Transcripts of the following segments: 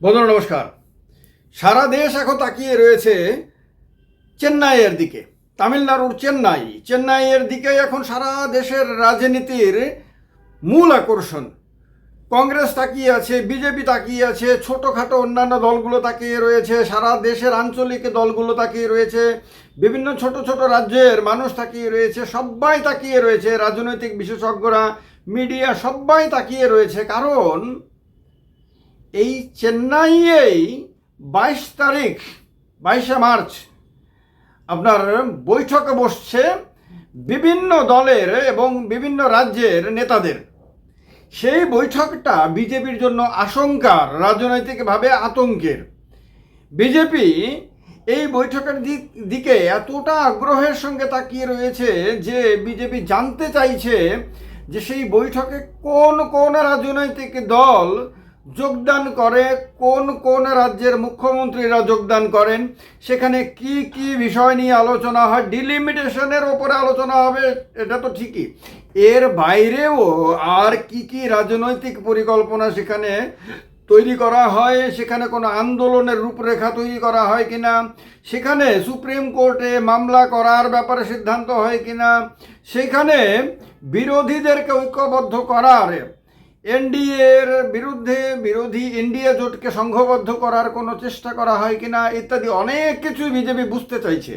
বন্ধুরা, নমস্কার। সারা দেশ এখন তাকিয়ে রয়েছে চেন্নাইয়ের দিকে, তামিলনাড়ুর চেন্নাই। চেন্নাইয়ের দিকে এখন সারা দেশের রাজনীতির মূল আকর্ষণ। কংগ্রেস তাকিয়ে আছে, বিজেপি তাকিয়ে আছে, ছোটোখাটো অন্যান্য দলগুলো তাকিয়ে রয়েছে, সারা দেশের আঞ্চলিক দলগুলো তাকিয়ে রয়েছে, বিভিন্ন ছোট ছোট রাজ্যের মানুষ তাকিয়ে রয়েছে, সবাই তাকিয়ে রয়েছে, রাজনৈতিক বিশেষজ্ঞরা, মিডিয়া সবাই তাকিয়ে রয়েছে, কারণ এই চেন্নাইয়েই বাইশ তারিখ, বাইশে মার্চ আপনার বৈঠকে বসছে বিভিন্ন দলের এবং বিভিন্ন রাজ্যের নেতাদের। সেই বৈঠকটা বিজেপির জন্য আশঙ্কার, রাজনৈতিকভাবে আতঙ্কের। বিজেপি এই বৈঠকের দিক, দিকে এতটা আগ্রহের সঙ্গে তাকিয়ে রয়েছে যে বিজেপি জানতে চাইছে যে সেই বৈঠকে কোন কোন রাজনৈতিক দল যোগদান করে, কোন কোন রাজ্যের মুখ্যমন্ত্রীরা যোগদান করেন, সেখানে কি কি বিষয় নিয়ে আলোচনা হয় ডিলিমিটেশনের ওপরে আলোচনা হবে, এটা তো ঠিকই। এর বাইরেও আর কি কি রাজনৈতিক পরিকল্পনা সেখানে তৈরি করা হয়, সেখানে কোনো আন্দোলনের রূপরেখা তৈরি করা হয় কিনা, সেখানে সুপ্রিম কোর্টে মামলা করার ব্যাপারে সিদ্ধান্ত হয় কিনা, সেখানে বিরোধীদেরকে ঐক্যবদ্ধ করার এনডিএর বিরুদ্ধে বিরোধী এনডিএ জোটকে সংঘবদ্ধ করার কোনো চেষ্টা করা হয় কিনা ইত্যাদি অনেক কিছুই বিজেপি বুঝতে চাইছে।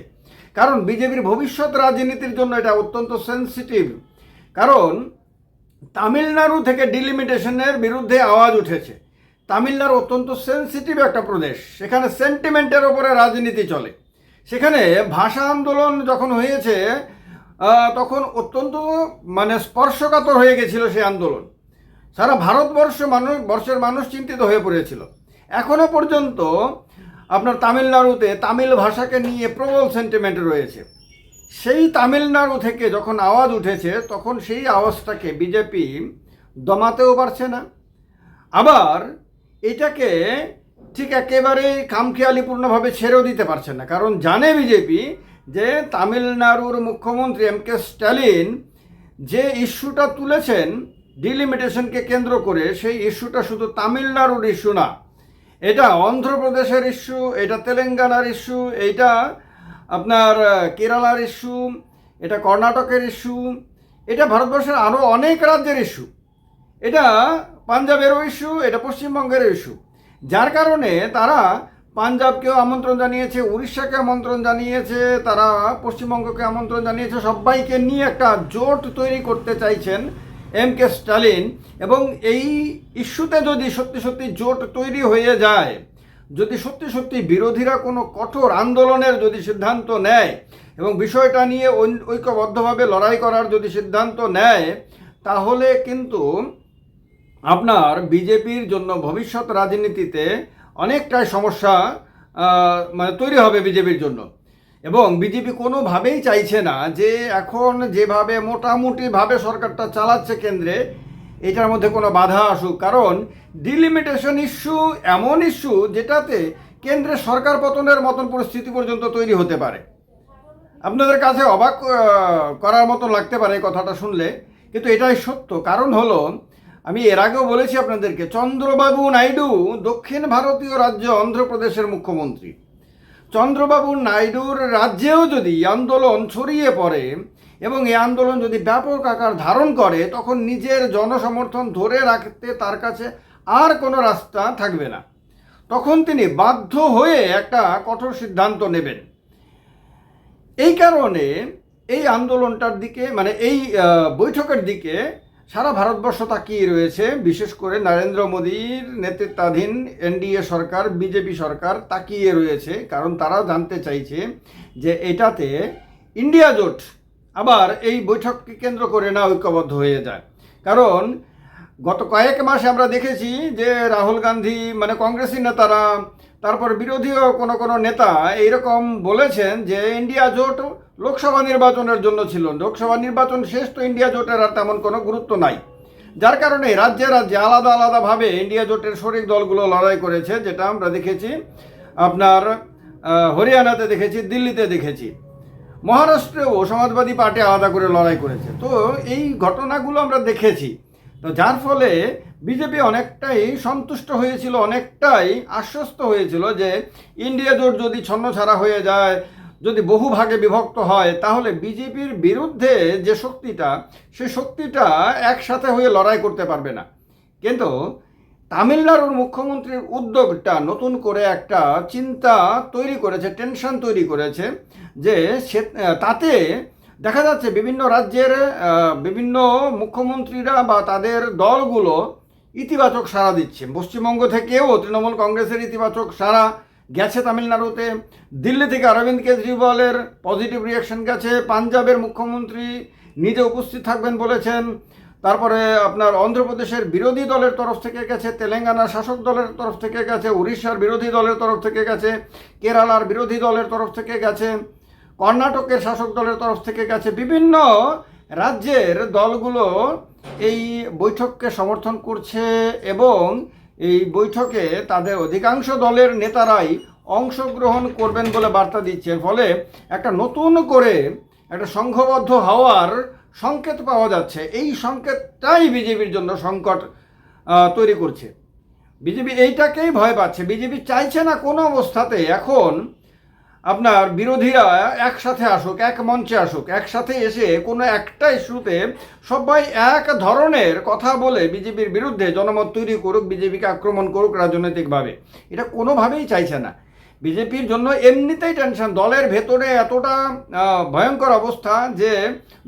কারণ বিজেপির ভবিষ্যৎ রাজনীতির জন্য এটা অত্যন্ত সেন্সিটিভ কারণ তামিলনাড়ু থেকে ডিলিমিটেশনের বিরুদ্ধে আওয়াজ উঠেছে। তামিলনাড়ু অত্যন্ত সেন্সিটিভ একটা প্রদেশ। সেখানে সেন্টিমেন্টের ওপরে রাজনীতি চলে। সেখানে ভাষা আন্দোলন যখন হয়েছে তখন অত্যন্ত মানে স্পর্শকাতর হয়ে গেছিল সেই আন্দোলন। সারা ভারতবর্ষ মানুষ, বর্ষের মানুষ চিন্তিত হয়ে পড়েছিল। এখনও পর্যন্ত আপনার তামিলনাড়ুতে তামিল ভাষাকে নিয়ে প্রবল সেন্টিমেন্ট রয়েছে। সেই তামিলনাড়ু থেকে যখন আওয়াজ উঠেছে, তখন সেই আওয়াজটাকে বিজেপি দমাতেও পারছে না। আবার এটাকে ঠিক একেবারে খামখেয়ালিপূর্ণভাবে ছেড়েও দিতে পারছে না। কারণ জানে বিজেপি যে তামিলনাড়ুর মুখ্যমন্ত্রী এম কে স্ট্যালিন যে ইস্যুটা তুলেছেন ডিলিমিটেশনকে কেন্দ্র করে সেই ইস্যুটা শুধু তামিলনাড়ুর ইস্যু না, এটা অন্ধ্রপ্রদেশের ইস্যু, এটা তেলেঙ্গানার ইস্যু, এইটা আপনার কেরালার ইস্যু, এটা কর্ণাটকের ইস্যু, এটা ভারতবর্ষের আরও অনেক রাজ্যের ইস্যু। এটা পাঞ্জাবেরও ইস্যু, এটা পশ্চিমবঙ্গের ইস্যু। যার কারণে তারা পাঞ্জাবকেও আমন্ত্রণ জানিয়েছে, উড়িষ্যাকে আমন্ত্রণ জানিয়েছে, তারা পশ্চিমবঙ্গকে আমন্ত্রণ জানিয়েছে, সবাইকে নিয়ে একটা জোট তৈরি করতে চাইছেন এম কে স্টালিন, এবং এই ইস্যুতে যদি সত্যি সত্যি জোট তৈরি হয়ে যায়, যদি সত্যি সত্যি বিরোধীরা কোনো কঠোর আন্দোলনের যদি সিদ্ধান্ত নেয়, এবং বিষয়টা নিয়ে ঐক্যবদ্ধভাবে লড়াই করার যদি সিদ্ধান্ত নেয়, তাহলে কিন্তু আপনার বিজেপির জন্য ভবিষ্যৎ রাজনীতিতে অনেকটাই সমস্যা মানে তৈরি হবে বিজেপির জন্য। এবং বিজেপি কোনোভাবেই চাইছে না যে এখন যেভাবে মোটামুটিভাবে সরকারটা চালাচ্ছে কেন্দ্রে, এটার মধ্যে কোনো বাধা আসুক। কারণ ডিলিমিটেশন ইস্যু এমন ইস্যু যেটাতে কেন্দ্রে সরকার পতনের মতন পরিস্থিতি পর্যন্ত তৈরি হতে পারে। আপনাদের কাছে অবাক করার মতো লাগতে পারে কথাটা শুনলে, কিন্তু এটাই সত্য। কারণ হলো, আমি এর আগেও বলেছি আপনাদেরকে, চন্দ্রবাবু নাইডু দক্ষিণ ভারতীয় রাজ্য অন্ধ্রপ্রদেশের মুখ্যমন্ত্রী। চন্দ্রবাবু নাইডুর রাজ্যেও যদি আন্দোলন ছড়িয়ে পড়ে এবং এই আন্দোলন যদি ব্যাপক আকার ধারণ করে, তখন নিজের জনসমর্থন ধরে রাখতে তার কাছে আর কোনো রাস্তা থাকবে না। তখন তিনি বাধ্য হয়ে একটা কঠোর সিদ্ধান্ত নেবেন। এই কারণে এই আন্দোলনটার দিকে মানে এই বৈঠকের দিকে সারা ভারতবর্ষ তাকিয়ে রয়েছে, বিশেষ করে নরেন্দ্র মোদীর নেতৃত্বাধীন এনডিএ সরকার, বিজেপি সরকার তাকিয়ে রয়েছে, কারণ তারা জানতে চাইছে যে এটাতে ইন্ডিয়া জোট আবার এই বৈঠককে কেন্দ্র করে না ঐক্যবদ্ধ হয়ে যায়। কারণ গত কয়েক মাসে আমরা দেখেছি যে রাহুল গান্ধী মানে কংগ্রেসি নেতারা তারপর বিরোধীও কোনো কোনো নেতা এইরকম বলেছেন যে ইন্ডিয়া জোট লোকসভা নির্বাচনের জন্য ছিল। লোকসভা নির্বাচন শেষ তো ইন্ডিয়া জোটের আর তেমন কোনো গুরুত্ব নাই। যার কারণে রাজ্যে রাজ্যে আলাদা আলাদাভাবে ইন্ডিয়া জোটের শরিক দলগুলো লড়াই করেছে, যেটা আমরা দেখেছি আপনার হরিয়ানাতে দেখেছি, দিল্লিতে দেখেছি। মহারাষ্ট্রেও সমাজবাদী পার্টি আলাদা করে লড়াই করেছে। তো এই ঘটনাগুলো আমরা দেখেছি। তো যার ফলে বিজেপি অনেকটাই সন্তুষ্ট হয়েছিল, অনেকটাই আশ্বস্ত হয়েছিল যে ইন্ডিয়া জোট যদি ছন্নছাড়া হয়ে যায়, যদি বহু ভাগে বিভক্ত হয়, তাহলে বিজেপির বিরুদ্ধে যে শক্তিটা, সে শক্তিটা একসাথে হয়ে লড়াই করতে পারবে না। কিন্তু তামিলনাড়ুর মুখ্যমন্ত্রীর উদ্যোগটা নতুন করে একটা চিন্তা তৈরি করেছে, টেনশন তৈরি করেছে যে সে, তাতে দেখা যাচ্ছে বিভিন্ন রাজ্যের বিভিন্ন মুখ্যমন্ত্রীরা বা তাদের দলগুলো ইতিবাচক সাড়া দিচ্ছে। পশ্চিমবঙ্গ থেকেও তৃণমূল কংগ্রেসের ইতিবাচক সাড়া গেছে তামিলনাড়ুতে। দিল্লি থেকে অরবিন্দ কেজরিওয়ালের পজিটিভ রিয়াকশন গেছে। পাঞ্জাবের মুখ্যমন্ত্রী নিজে উপস্থিত থাকবেন বলেছেন। তারপরে আপনার অন্ধ্রপ্রদেশের বিরোধী দলের তরফ থেকে গেছে, তেলেঙ্গানার শাসক দলের তরফ থেকে গেছে, উড়িষ্যার বিরোধী দলের তরফ থেকে গেছে, কেরালার বিরোধী দলের তরফ থেকে গেছে। কর্ণাটকের শাসক দলের তরফ থেকে গেছে বিভিন্ন রাজ্যের দলগুলো এই বৈঠককে সমর্থন করছে এবং এই বৈঠকে তাদের অধিকাংশ দলের নেতারাই অংশগ্রহণ করবেন বলে বার্তা দিচ্ছে। ফলে একটা নতুন করে একটা সংঘবদ্ধ হওয়ার সংকেত পাওয়া যাচ্ছে। এই সংকেতটাই বিজেপির জন্য সংকট তৈরি করছে। বিজেপি এইটাকেই ভয় পাচ্ছে। বিজেপি চাইছে না কোনো অবস্থাতে এখন আপনার বিরোধীরা একসাথে আসুক, এক মঞ্চে আসুক, একসাথে এসে কোনো একটা ইস্যুতে সবাই এক ধরনের কথা বলে বিজেপির বিরুদ্ধে জনমত তৈরি করুক, বিজেপিকে আক্রমণ করুক রাজনৈতিকভাবে। এটা কোনোভাবেই চাইছে না। বিজেপির জন্য এমনিতেই টেনশন, দলের ভেতরে এতটা ভয়ঙ্কর অবস্থা যে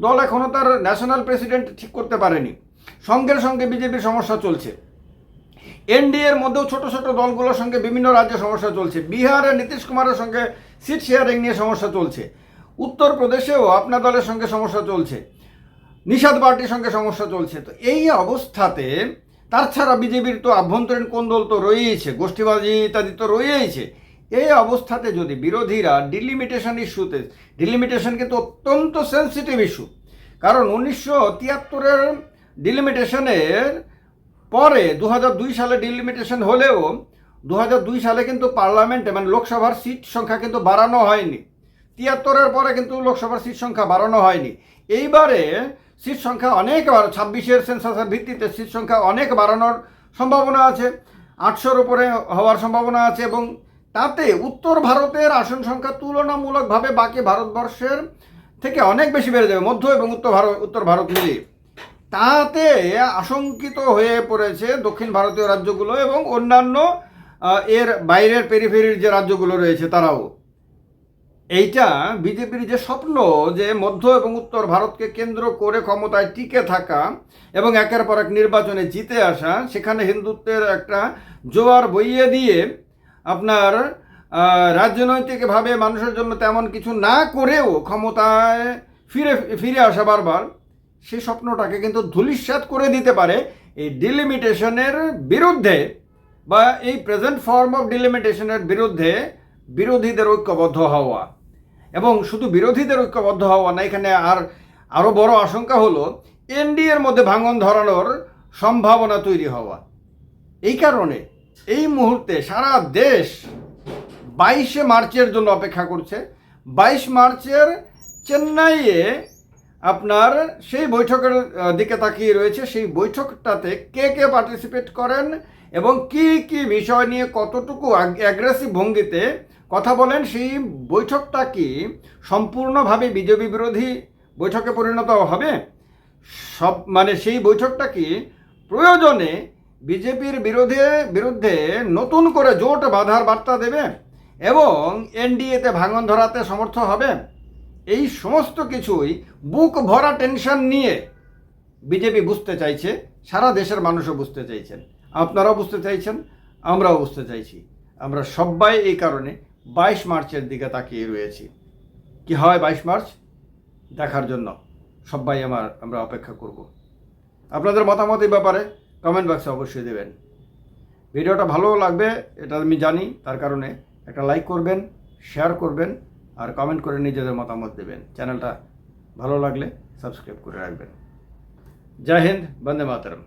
দল এখনও তার ন্যাশনাল প্রেসিডেন্ট ঠিক করতে পারেনি। সঙ্গে সঙ্গে বিজেপির সমস্যা চলছে। এনডিএর মধ্যেও ছোট ছোট দলগুলোর সঙ্গে বিভিন্ন রাজ্যে সমস্যা চলছে। বিহারে নীতিশ কুমারের সঙ্গে সিট শেয়ারিং নিয়ে সমস্যা চলছে। উত্তরপ্রদেশেও আপনার দলের সঙ্গে সমস্যা চলছে। নিষাদ পার্টির সঙ্গে সমস্যা চলছে। তো এই অবস্থাতে তার ছাড়া বিজেপির তো আভ্যন্তরীণ কোন্দল তো রয়েইছে, গোষ্ঠীবাজি ইত্যাদি তো রয়েইছে। এই অবস্থাতে যদি বিরোধীরা ডিলিমিটেশন ইস্যুতে ডিলিমিটেশন কিন্তু অত্যন্ত সেন্সিটিভ ইস্যু কারণ উনিশশো তিয়াত্তরের ডিলিমিটেশনের পরে দু হাজার দুই সালে ডিলিমিটেশন হলেও দু হাজার দুই সালে কিন্তু পার্লামেন্টে মানে লোকসভার সিট সংখ্যা কিন্তু বাড়ানো হয়নি। তিয়াত্তরের পরে কিন্তু লোকসভার সিট সংখ্যা বাড়ানো হয়নি। এইবারে সিট সংখ্যা অনেক বাড় ছাব্বিশের সেন্সাসের ভিত্তিতে সিট সংখ্যা অনেক বাড়ানোর সম্ভাবনা আছে, আটশোর উপরে হওয়ার সম্ভাবনা আছে এবং তাতে উত্তর ভারতের আসন সংখ্যা তুলনামূলকভাবে বাকি ভারতবর্ষের থেকে অনেক বেশি বেড়ে যাবে, মধ্য এবং উত্তর ভারত উত্তর ভারত মিলিয়ে। তাতে আশঙ্কিত হয়ে পড়েছে দক্ষিণ ভারতীয় রাজ্যগুলো এবং অন্যান্য এর বাইরের পেরিফেরির যে রাজ্যগুলো রয়েছে তারাও। এইটা বিজেপির যে স্বপ্ন যে মধ্য এবং উত্তর ভারতকে কেন্দ্র করে ক্ষমতায় টিকে থাকা এবং একের পর এক নির্বাচনে জিতে আসা, সেখানে হিন্দুত্বের একটা জোয়ার বইয়ে দিয়ে আপনার রাজনৈতিকভাবে মানুষের জন্য তেমন কিছু না করেও ক্ষমতায় ফিরে ফিরে আসা বারবার। সেই স্বপ্নটাকে কিন্তু ধূলিসাৎ করে দিতে পারে এই ডিলিমিটেশনের বিরুদ্ধে বা এই প্রেজেন্ট ফর্ম অফ ডিলিমিটেশনের বিরুদ্ধে বিরোধীদের ঐক্যবদ্ধ হওয়া। এবং শুধু বিরোধীদের ঐক্যবদ্ধ হওয়া না, এখানে আর আরও বড় আশঙ্কা হলো, এনডিএর মধ্যে ভাঙন ধরানোর সম্ভাবনা তৈরি হওয়া। এই কারণে এই মুহূর্তে সারা দেশ বাইশে মার্চের জন্য অপেক্ষা করছে। বাইশ মার্চের চেন্নাইয়ে আপনার সেই বৈঠকের দিকে তাকিয়ে রয়েছে, সেই বৈঠকটাতে কে কে পার্টিসিপেট করেন এবং কি কি বিষয় নিয়ে কতটুকু অ্যাগ্রেসিভ ভঙ্গিতে কথা বলেন, সেই বৈঠকটা কি সম্পূর্ণভাবে বিজেপি বিরোধী বৈঠকে পরিণত হবে? সব মানে সেই বৈঠকটা কি প্রয়োজনে বিজেপির বিরোধে, বিরুদ্ধে নতুন করে জোট বাঁধার বার্তা দেবে এবং এনডিএতে ভাঙন ধরাতে সমর্থ হবে? এই সমস্ত কিছুই বুক ভরা টেনশন নিয়ে বিজেপি বুঝতে চাইছে, সারা দেশের মানুষও বুঝতে চাইছেন। আপনারাও বুঝতে চাইছেন, আমরাও বুঝতে চাইছি। আমরা সবাই এই কারণে বাইশ মার্চের দিকে তাকিয়ে রয়েছি। কি হয় বাইশ মার্চ? দেখার জন্য সবাই আমার, আমরা অপেক্ষা করব। আপনাদের মতামত এই ব্যাপারে কমেন্ট বক্সে অবশ্যই দেবেন। ভিডিওটা ভালো লাগবে, এটা আমি জানি, তার কারণে একটা লাইক করবেন শেয়ার করবেন আর কমেন্ট করে নিজেদের মতামত দেবেন। চ্যানেলটা ভালো লাগলে সাবস্ক্রাইব করে রাখবেন। জয় হিন্দ, বন্দে মাতরম।